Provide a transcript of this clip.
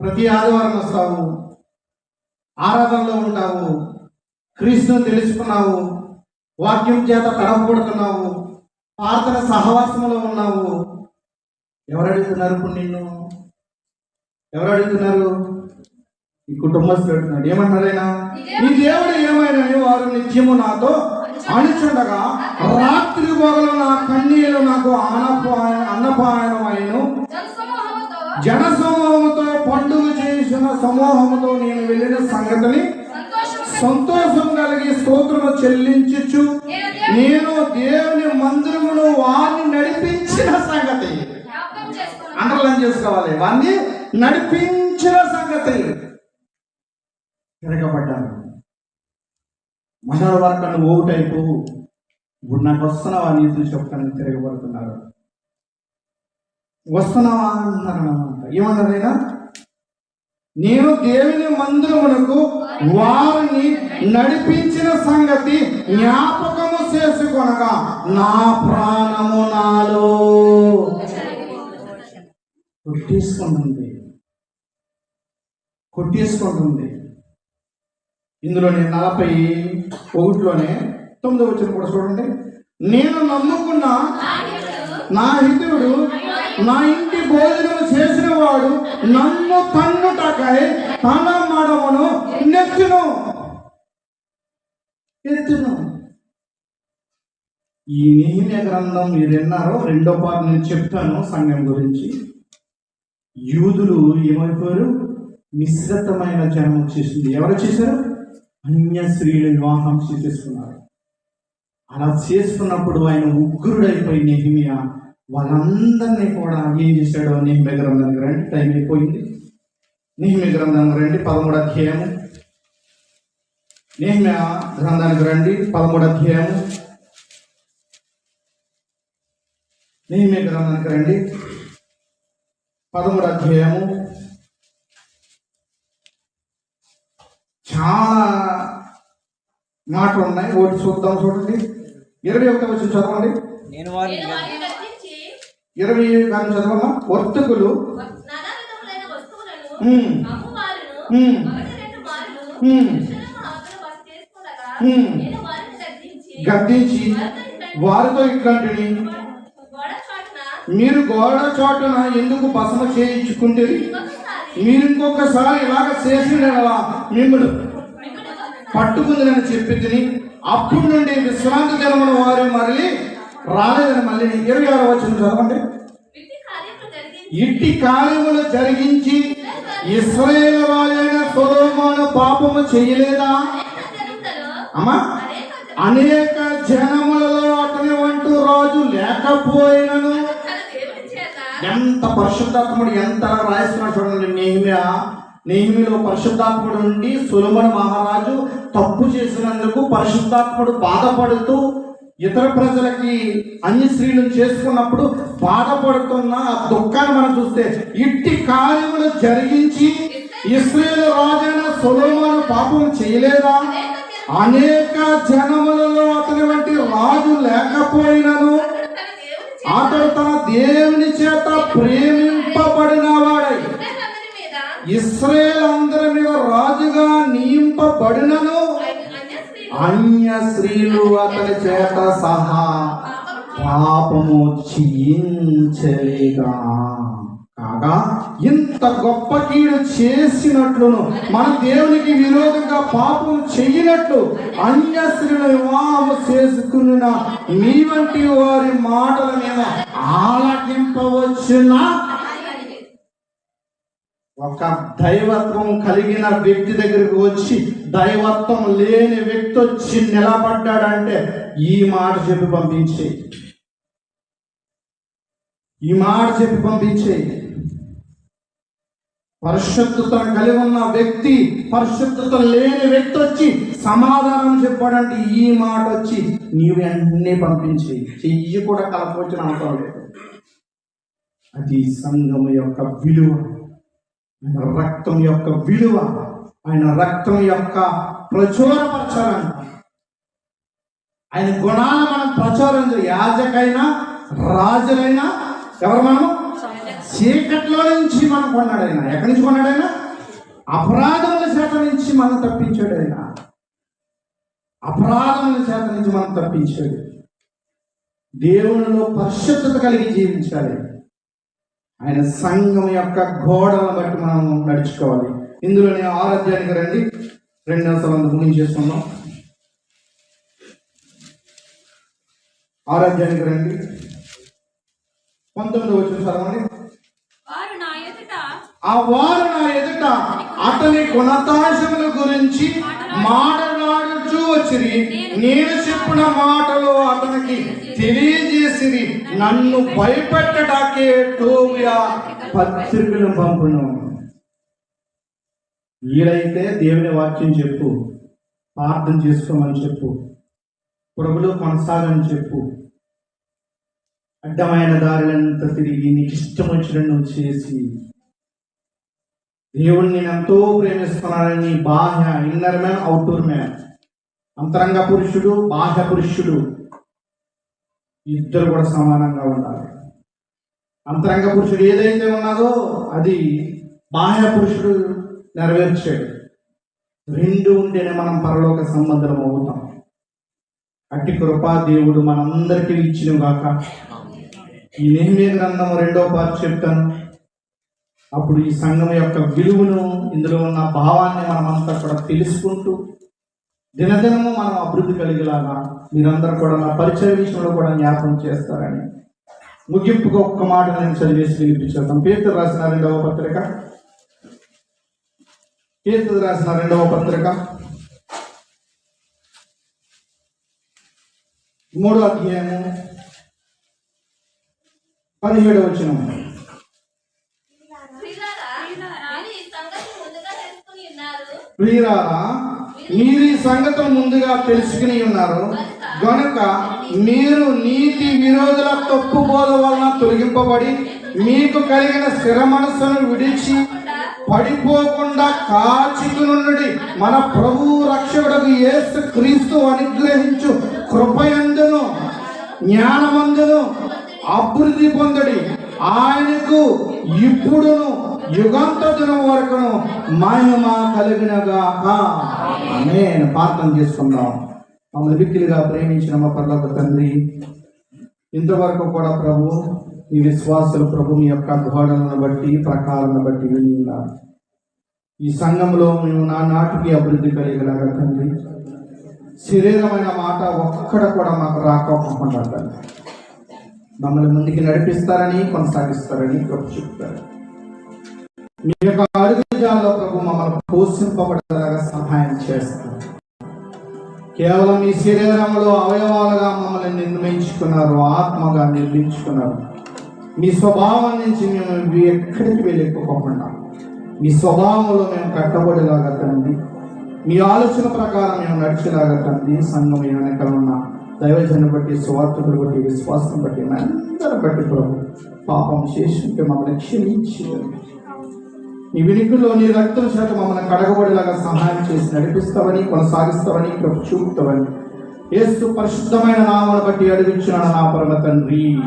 ప్రతి ఆదివారం వస్తావు ఆరాధనలో ఉంటావు క్రీస్తుని తెలుసుకున్నావు వాక్యం చేత తడపబడుతున్నావు ప్రార్థన సహవాసంలో ఉన్నావు ఎవరు అడుగుతున్నారు ఇప్పుడు నిన్ను? ఎవరు అడుగుతున్నారు? ఈ కుటుంబస్తులు అడుగుతున్నాడు ఏమంటారైనా ఈ దేవుడు ఏమైనా వారు నిత్యము నాతో అణిచుండగా రాత్రి పొగలు నా కన్నీళ్ళు నాకు ఆనపాయ అన్నపాయనమైన జనసమూహముతో జన సమూహముతో పండుగ చేసిన సమూహముతో నేను వెళ్ళిన సంగతిని సంతోషం కలిగి స్తోత్రము చెల్లించుచు నేను దేవుని మందిరమును వారిని నడిపించిన సంగతి. అండర్లైన్ చేసుకోవాలి. వారిని నడిపించిన సంగతి. తిరగబడ్డాను. మండల వర్గాన్ని ఓటైపు ఇప్పుడు నాకు వస్తున్నావా నీతులు చెప్పడానికి తిరగబడుతున్నారు. వస్తున్నావా అంటున్నారు అన్నమాట. ఏమన్నారైనా నేను దేవుని మందిరమునకు వారిని నడిపించిన సంగతి జ్ఞాపకము చేసుకొనక నా ప్రాణము నాలో. కొట్టేసుకుంటుంది కొట్టేసుకుంటుంది ఇందులోనే నలభై ఒకటిలోనే తొమ్మిదో వచ్చిన కూడా చూడండి. నేను నమ్ముకున్న నా హితుడు నా ఇంటి భోజనం చేసిన వాడు నన్ను తన్నుటకై తన మడమును నెత్తును. ఎత్తును. ఈ నిహిమ్య గ్రంథం మీరు విన్నారో రెండో పార్ట్ నేను చెప్తాను సంఘం గురించి. యూదులు ఏమైపోయారు? మిశ్రితమైన జనం చేసింది ఎవరు చేశారు అన్య స్త్రీలు వివాహం చేసేసుకున్నారు. అలా చేసుకున్నప్పుడు ఆయన ఉగ్రుడైపోయి నెహిమియా వాళ్ళందరినీ కూడా ఏం చేశాడో? నెహిమి గ్రంథానికి రండి. టైం అయిపోయింది. నెహిమి గ్రంథానికి రండి. పదమూడు అధ్యాయము. నెహిమి గ్రంథానికి రండి. పదమూడు అధ్యాయము. నెహిమి గ్రంథానికి రండి. పదమూడు అధ్యాయము. చాలా మాటలు ఉన్నాయి. ఒకటి చూద్దాం చూడండి. ఇరవై ఒకటి వచ్చి చదవండి. నేను నేను ఇరవై కానీ చదవమ్మా. వర్తకులు. నానా. నేను గద్దించి వారితో ఇట్లాంటివి చాటున మీరు గోడ చాటున ఎందుకు బసమ చేయించుకుంటే మీరు ఇంకొకసారి ఇలాగ చేసిన యెడల మిమ్మల్ని మిమ్మల్ని ఒకసారి పట్టుకుందని చెప్పి తిని అప్పుడు నుండి విశ్రాంతి దినమున వారు మరలి రాలేదని మళ్ళీ ఇరవై ఆరు వచ్చిన చదవండి. ఇట్టి కార్యములు జరిగించి ఇస్రాయేల్ రాజైన సొలొమోను పాపము చేయలేదా? అమ్మా అనేక జనములలో అతని వంటూ రాజు లేకపోయినను. ఎంత పరిశుద్ధాత్ముడు ఎంత రాయిస్తున్నాడు చూడండి నేహిమియా నేహిమిలో పరిశుద్ధాత్ముడు ఉండి సులభన మహారాజు తప్పు చేసినందుకు పరిశుద్ధాత్ముడు బాధపడుతూ ఇతర ప్రజలకి అన్ని స్త్రీలను చేసుకున్నప్పుడు బాధపడుతున్న ఆ దుఃఖాన్ని మనం చూస్తే ఇట్టి కార్యములు జరిగించి ఇస్రాయేల్ రాజైన సొలొమోను పాపం చేయలేదా? అనేక జనములలో అతని వంటి రాజు లేకపోయినను అతడు తన దేవుని చేత ప్రేమింపబడిన వాడై ఇస్రాయేల్ అందరి మీద రాజుగా నియమింపబడినను అన్య స్త్రీలు అతని చేత సహా పాపము చేయించలేగా కాగా ఇంత గొప్ప కీడు చేసినట్లును మన దేవునికి విరోధంగా పాపం చెయ్యినట్లు అన్య స్త్రీలు వివాహం చేసుకున్న మీ వంటి వారి మాటల మీద ఆలకింపవచ్చునా? ఒక దైవత్వం కలిగిన వ్యక్తి దగ్గరికి వచ్చి దైవత్వం లేని వ్యక్తి వచ్చి నిలబడ్డాడంటే ఈ మాట చెప్పి పంపించే ఈ మాట చెప్పి పంపించే పరిశుద్ధత కలిగి ఉన్న వ్యక్తి పరిశుద్ధత లేని వ్యక్తి వచ్చి సమాధానం చెప్పాడంటే ఈ మాట వచ్చి నీవు అన్నీ పంపించి చెయ్యి కూడా కలపవచ్చిన అవసరం లేదు అది సంఘం యొక్క విలువ. ఆయన రక్తం యొక్క విలువ ఆయన రక్తం యొక్క ప్రచురపరచాలని ఆయన గుణాలను మనం ప్రచారం యాజకైనా రాజులైనా ఎవరు మనం చీకట్లో నుంచి మనం కొన్నాడు ఆయన ఎక్కడి నుంచి కొన్నాడు ఆయన అపరాధముల చేత నుంచి మనం తప్పించాడు ఆయన అపరాధముల చేత నుంచి మనం తప్పించాడు. దేవునిలో పరిశుద్ధత కలిగి జీవించాలి. ఆయన సంఘం యొక్క గోడలను బట్టి మనం నడుచుకోవాలి. ఇందులోనే ఆరాధ్యానికి రండి. రెండు నిమిషాలు ముగించేసుకుందాం ఆరాధ్యానికి రండి. పంతొమ్మిది వచ్చిన చదవండి వారు నా ఎదుట ఆ వారు నా ఎదుట అతని గుణతాశముల గురించి మాటలాడుచూ వచ్చిరి నేను చెప్పిన మాటలు అతనికి తెలియజేసిరి. నన్ను భయపెట్టడాకే టోబియా పత్రికను పంపును. వీలైతే దేవుని వాక్యం చెప్పు. ప్రార్థన చేసుకోమని చెప్పు. ప్రభులు కొనసాగని చెప్పు. అడ్డమైన దారులంతా తిరిగి నీకు ఇష్టం వచ్చిన నువ్వు చేసి దేవుణ్ణి ఎంతో ప్రేమిస్తున్నానని బాహ్య ఇన్నర్ మ్యాన్ అవుట్డోర్ మ్యాన్ అంతరంగ పురుషుడు బాహ్య పురుషుడు ఇద్దరు కూడా సమానంగా ఉండాలి. అంతరంగ పురుషుడు ఏదైతే ఉన్నదో అది బాహ్య పురుషుడు నెరవేర్చాడు. రెండు ఉంటేనే మనం పరలోక సంబంధం అవుతాం. అట్టి కృపా దేవుడు మనందరికీ ఇచ్చిన గాక ఈ నేమే గ్రంథం రెండో పార్ట్ చెప్తాను. అప్పుడు ఈ సంఘం యొక్క విలువను ఇందులో ఉన్న భావాన్ని మనమంతా కూడా తెలుసుకుంటూ దినదినము మనం అభివృద్ధి కలిగేలాగా మీరందరూ కూడా నా పరిచయ విషయంలో కూడా జ్ఞాపకం చేస్తారని ముగింపుగా ఒక్క మాట నేను చదివేసి వినిపించేద్దాం. పేతురు రాసిన రెండవ పత్రిక. పేతురు రాసిన రెండవ పత్రిక. మూడో అధ్యాయము. పదిహేడు వచ్చిన ప్రియులారా, మీరు ఈ సంగతి ముందుగా తెలుసుకుని ఉన్నారు. ప్రియురారా మీరు గనుక మీరు నీతి విరోధుల తప్పు బోధ వలన తొలగింపబడి మీకు కలిగిన స్థిర మనస్సును విడిచి పడిపోకుండా కాచికునుండి మన ప్రభు రక్షకుడకు యేసు క్రీస్తు అనుగ్రహించు కృపయందును జ్ఞానమందును అభివృద్ధి పొందడి. ఆయనకు ఇప్పుడును యుగంత దినం వరకును మహిమ కలిగినగాక. నేను ప్రార్థన చేసుకుందాం. మమ్మల్ని విక్కిలిగా ప్రేమించిన మా పర్లోక తండ్రి ఇంతవరకు కూడా ప్రభు ఈ విశ్వాసులు ప్రభు మీ యొక్క గోడలను బట్టి ప్రకారాలను బట్టి విని ఈ సంఘంలో మేము నా నాటికి అభివృద్ధి కలిగేలాగా తండ్రి శరీరమైన మాట ఒక్కడ కూడా మాకు రాకపోకుండా తండ్రి. మమ్మల్ని ముందుకు నడిపిస్తారని కొనసాగిస్తారని ప్రభు చెప్తారు. మీ యొక్క అడుగుజాల్లో ప్రభు మమ్మల్ని పోషింపబడేలాగా సహాయం చేస్తారు కేవలం మీ శరీరంలో అవయవాలుగా మమ్మల్ని నిర్మించుకున్నారు ఆత్మగా నిర్మించుకున్నారు. మీ స్వభావం నుంచి మేము ఎక్కడికి వెళ్ళిపోకుండా మీ స్వభావంలో మేము కట్టబడేలాగా తండ్రి మీ ఆలోచన ప్రకారం మేము నడిచేలాగా తండ్రి సంఘం వెనక ఉన్న దైవజన బట్టి స్వార్థులు బట్టి విశ్వాసం బట్టి అందరం బట్టి ప్రభు పాపం చేసి మమ్మల్ని క్షమించి నీ వినికుల్లో నీ రక్తం చేత మమ్మల్ని కడగబడేలాగా సహాయం చేసి నడిపిస్తావని కొనసాగిస్తావని చూపుతావని. ఏసు పరిశుద్ధమైన నామను బట్టి అడిగించిన నా పరమ తండ్రి.